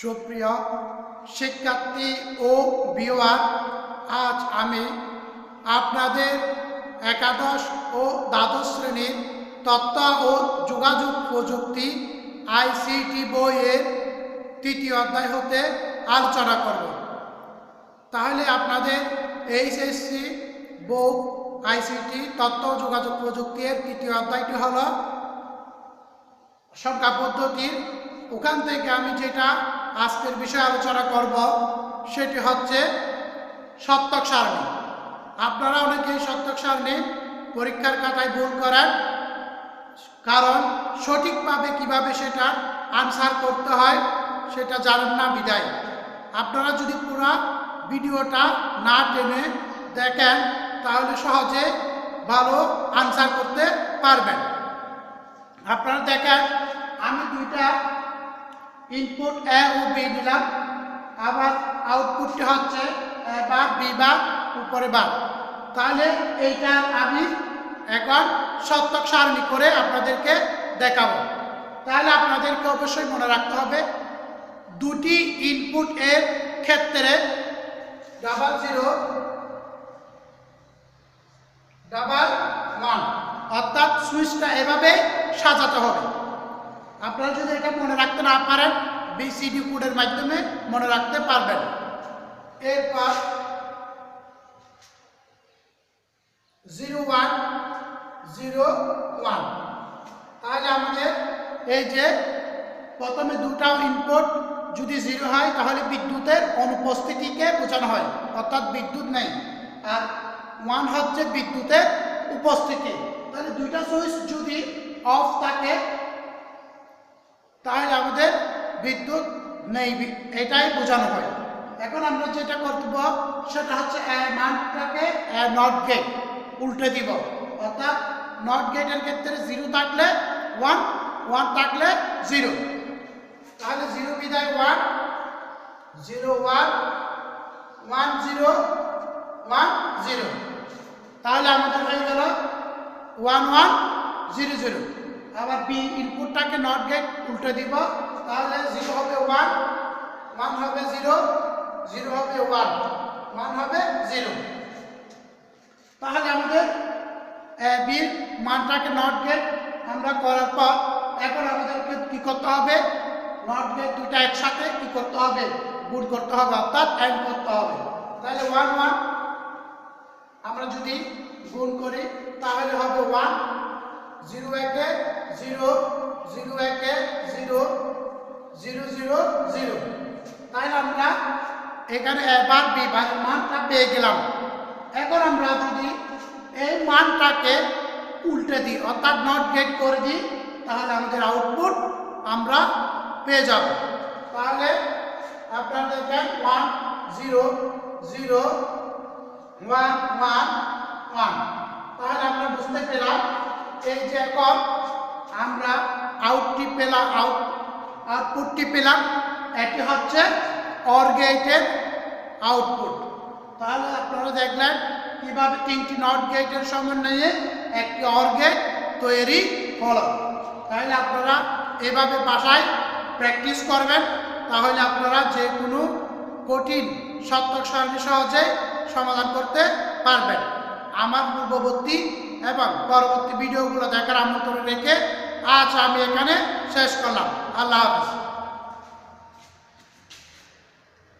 সুপ্রিয় শিক্ষার্থী ও বিওয়ার আজ আমি আপনাদের একাদশ ও দ্বাদশ শ্রেণির তথ্য ও যোগাযোগ প্রযুক্তি আইসিটি বইয়ের তৃতীয় অধ্যায় হতে আলোচনা করব। তাহলে আপনাদের এইচএসসি বউ আইসিটি তথ্য যোগাযোগ প্রযুক্তির তৃতীয় অধ্যায়টি হল সংখ্যা পদ্ধতির। ওখান থেকে আমি যেটা আজকের বিষয়ে আলোচনা করব, সেটি হচ্ছে সত্যক সারণী। আপনারা অনেকেই সত্যক সারণী পরীক্ষার খাতায় ভুল করেন, কারণ সঠিকভাবে কীভাবে সেটা আনসার করতে হয়, সেটা জানেন না বিদায়। আপনারা যদি পুরো ভিডিওটা না টেনে দেখেন, তাহলে সহজে ভালো আনসার করতে পারবেন। আপনারা দেখেন, আমি দুইটা ইনপুট এ ও বি দিলাম। আবার আউটপুটটি হচ্ছে, এ বার, বি বার, উপরে বা তাহলে এইটা আমি এখন সত্যক সারণী করে আপনাদেরকে দেখাবো। তাহলে আপনাদেরকে অবশ্যই মনে রাখতে হবে, দুটি ইনপুট এর ক্ষেত্রে ডাবল জিরো ডাবল ওয়ান অর্থাৎ সুইচটা এভাবে সাজাতে হবে। আপনারা যদি এটা মনে রাখতে না পারেন বিসিডি কোডের মাধ্যমে মনে রাখতে পারবেন। এরপর জিরো ওয়ান জিরো ওয়ান। তাহলে আমাদের এই যে প্রথমে দুটা ইনপুট যদি জিরো হয়, তাহলে বিদ্যুতের অনুপস্থিতিকে বোঝানো হয়। অর্থাৎ বিদ্যুৎ নেই। আর ওয়ান হচ্ছে বিদ্যুতের উপস্থিতি। তাহলে দুইটা সুইচ যদি অফ থাকে, তাহলে আমাদের বিদ্যুৎ নেই এটাই বোঝানো হয়। এখন আমরা যেটা করব, সেটা হচ্ছে মানটাকে নট গেট উল্টে দিব। অর্থাৎ নট গেটের ক্ষেত্রে জিরো থাকলে ওয়ান ওয়ান থাকলে জিরো তাহলে জিরো বিদায় one zero one one zero one zero তাহলে আমাদের হয়ে গেল ওয়ান ওয়ান জিরো জিরো আবার বি ইনপুটটাকে নট গেট উল্টে দিব, তাহলে জিরো হবে ওয়ান ওয়ান হবে জিরো জিরো হবে ওয়ান ওয়ান হবে জিরো তাহলে আমাদের বির মানটাকে নট গেট আমরা করার পর, এখন আমাদেরকে কি করতে হবে? নট গেট দুটা একসাথে কি করতে হবে? গুণ করতে হবে, অর্থাৎ অ্যাড করতে হবে। তাহলে ওয়ান ওয়ান আমরা যদি গুণ করি, তাহলে হবে ওয়ান জিরো একে, জিরো জিরো একে, জিরো জিরো জিরো জিরো। তাহলে আমরা এখানে এবার বি মানটা পেয়ে গেলাম। এখন আমরা যদি এই মানটাকে উল্টে দিই, অর্থাৎ নট গেট করে দিই, তাহলে আমাদের আউটপুট আমরা পেয়ে যাব। তাহলে আপনারা দেখেন one zero zero one one one তাহলে আমরা বুঝতে পেলাম এই যে এখন আমরা আউটটি পেলাম আউট আউটপুটটি পেলাম, এটি হচ্ছে অর গেটের আউটপুট তাহলে আপনারা দেখলেন কীভাবে তিনটি নট গেটের সমন্বয়ে একটি অর গেট তৈরি হলো। তাহলে আপনারা এভাবে বাসায় প্র্যাকটিস করবেন, তাহলে আপনারা যে কোনো কঠিন সত্যক সহজে সমাধান করতে পারবেন। আমার পূর্ববর্তী এবং পরবর্তী ভিডিওগুলো দেখার আমন্ত্রণ রেখে আজ আমি এখানে শেষ করলাম। আল্লাহ হাফিজ।